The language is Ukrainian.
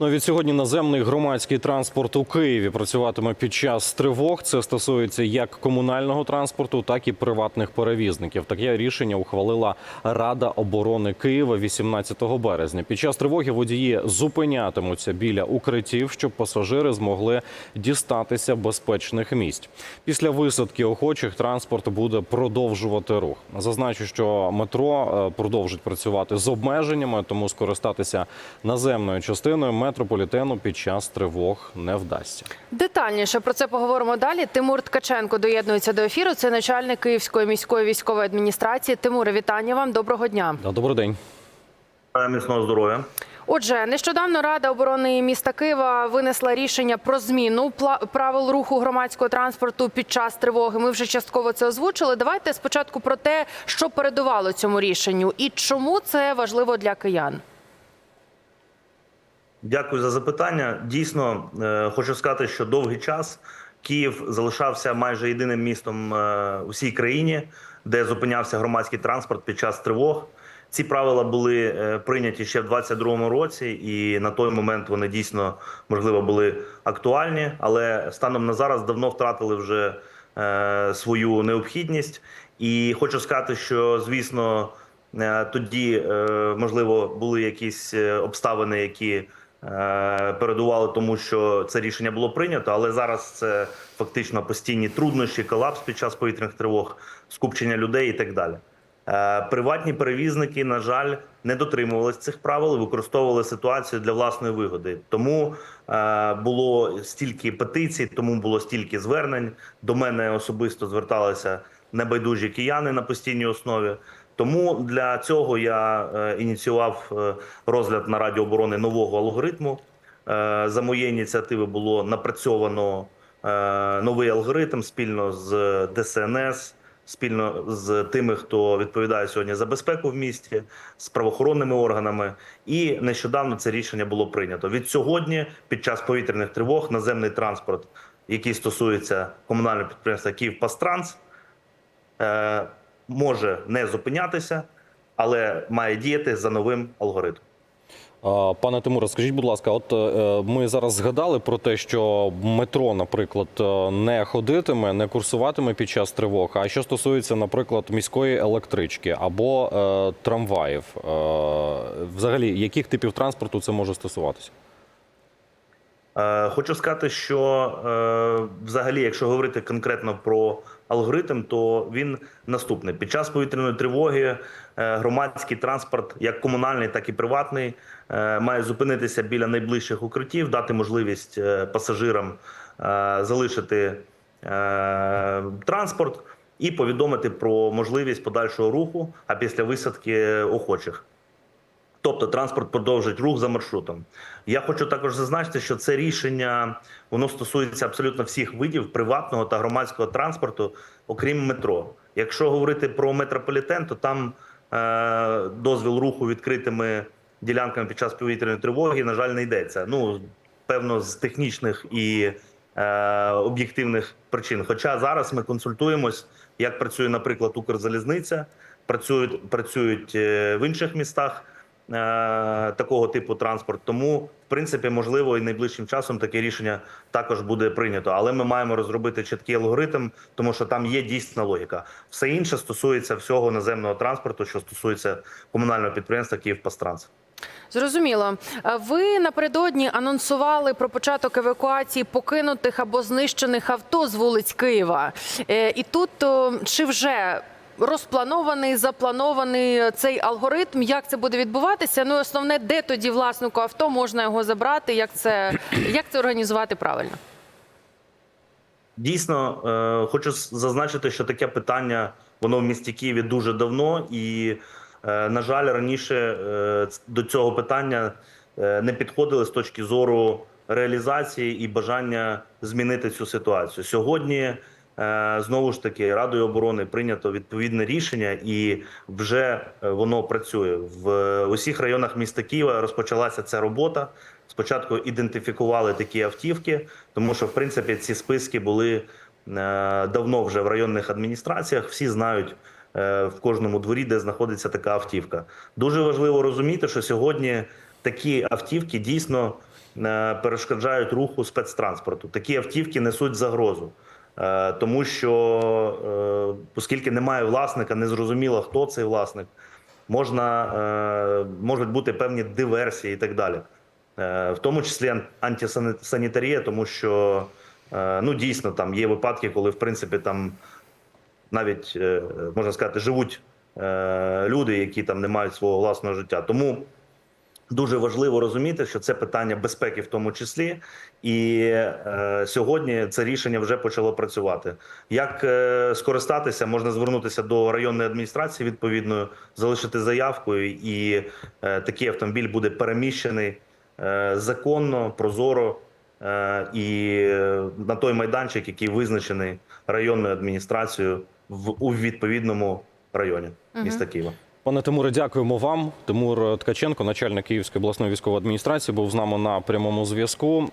Ну, від сьогодні наземний громадський транспорт у Києві працюватиме під час тривог. Це стосується як комунального транспорту, так і приватних перевізників. Таке рішення ухвалила Рада оборони Києва 18 березня. Під час тривоги водії зупинятимуться біля укриттів, щоб пасажири змогли дістатися безпечних місць. Після висадки охочих транспорт буде продовжувати рух. Зазначу, що метро е, продовжить працювати з обмеженнями, тому скористатися наземною частиною метрополітену під час тривог не вдасться. Детальніше про це поговоримо далі. Тимур Ткаченко доєднується до ефіру. Це начальник Київської міської військової адміністрації. Тимуре, вітання вам. Доброго дня. Добрий день. Міцного здоров'я. Отже, нещодавно Рада оборони міста Києва винесла рішення про зміну пла- правил руху громадського транспорту під час тривоги. Ми вже частково це озвучили. Давайте спочатку про те, що передувало цьому рішенню, і чому це важливо для киян. Дякую за запитання. Дійсно, е, хочу сказати, що довгий час Київ залишався майже єдиним містом е, у всій країні, де зупинявся громадський транспорт під час тривог. Ці правила були е, прийняті ще в 22-му році, і на той момент вони дійсно можливо були актуальні, але станом на зараз давно втратили вже свою необхідність. І хочу сказати, що звісно, тоді можливо були якісь обставини, які передували тому, що це рішення було прийнято, але зараз це фактично постійні труднощі, колапс під час повітряних тривог, скупчення людей і так далі. Е, Приватні перевізники, на жаль, не дотримувалися цих правил використовували ситуацію для власної вигоди. Тому е, було стільки петицій, тому було стільки звернень. До мене особисто зверталися небайдужі кияни на постійній основі. Тому для цього я е, ініціював е, розгляд на Раді оборони нового алгоритму. Е, За моєї ініціативи було напрацьовано новий алгоритм спільно з ДСНС, спільно з тими, хто відповідає сьогодні за безпеку в місті, з правоохоронними органами. І нещодавно це рішення було прийнято. Від сьогодні, під час повітряних тривог, наземний транспорт, який стосується комунального підприємства «Київпастранс», може не зупинятися, але має діяти за новим алгоритмом. Пане Тимуре, скажіть, будь ласка, от е, ми зараз згадали про те, що метро, наприклад, е, не ходитиме, не курсуватиме під час тривог. А що стосується, наприклад, міської електрички або е, трамваїв, е, взагалі, яких типів транспорту це може стосуватися? Е, Хочу сказати, що е, взагалі, якщо говорити конкретно про алгоритм, то він наступний: під час повітряної тривоги е, громадський транспорт, як комунальний, так і приватний, має зупинитися біля найближчих укриттів, дати можливість пасажирам залишити транспорт і повідомити про можливість подальшого руху, а після висадки охочих. Тобто транспорт продовжить рух за маршрутом. Я хочу також зазначити, що це рішення воно стосується абсолютно всіх видів приватного та громадського транспорту, окрім метро. Якщо говорити про метрополітен, то там е, дозвіл руху відкритими ділянками під час повітряної тривоги, на жаль, не йдеться. Ну певно, з технічних і е, об'єктивних причин. Хоча зараз ми консультуємось, як працює, наприклад, Укрзалізниця, працюють, працюють е, в інших містах такого типу транспорт. Тому, в принципі, можливо, і найближчим часом таке рішення також буде прийнято. Але ми маємо розробити чіткий алгоритм, тому що там є дійсна логіка. Все інше стосується всього наземного транспорту, що стосується комунального підприємства Київпастранс. Зрозуміло. Ви напередодні анонсували про початок евакуації покинутих або знищених авто з вулиць Києва. Е, І тут чи вже розпланований, запланований цей алгоритм, як це буде відбуватися? Ну і основне, де тоді власнику авто можна його забрати? Як це, як це організувати правильно? Дійсно, е, хочу зазначити, що таке питання воно в місті Києві дуже давно, і, е, на жаль, раніше е, до цього питання е, не підходили з точки зору реалізації і бажання змінити цю ситуацію. Сьогодні е, знову ж таки Радою оборони прийнято відповідне рішення, і вже е, воно працює в усіх районах міста Києва. Розпочалася ця робота. Спочатку ідентифікували такі автівки, тому що в принципі ці списки були е, давно вже в районних адміністраціях. Всі знають е, в кожному дворі, де знаходиться така автівка. Дуже важливо розуміти, що сьогодні такі автівки дійсно е, перешкоджають руху спецтранспорту. Такі автівки несуть загрозу. Е, Тому що, е, оскільки немає власника, незрозуміло, хто цей власник, можна, е, можуть бути певні диверсії і так далі. В тому числі ан- антисанітарія, тому що ну, дійсно там є випадки, коли в принципі там навіть можна сказати, живуть люди, які там не мають свого власного життя. Тому дуже важливо розуміти, що це питання безпеки, в тому числі, і е, сьогодні це рішення вже почало працювати. Як е, скористатися, можна звернутися до районної адміністрації відповідною, залишити заявку, і е, такий автомобіль буде переміщений е, законно, прозоро. е, І е, на той майданчик, який визначений районною адміністрацією в у відповідному районі міста Києва. Пане Тимуре, дякуємо вам. Тимур Ткаченко, начальник Київської обласної військової адміністрації, був з нами на прямому зв'язку.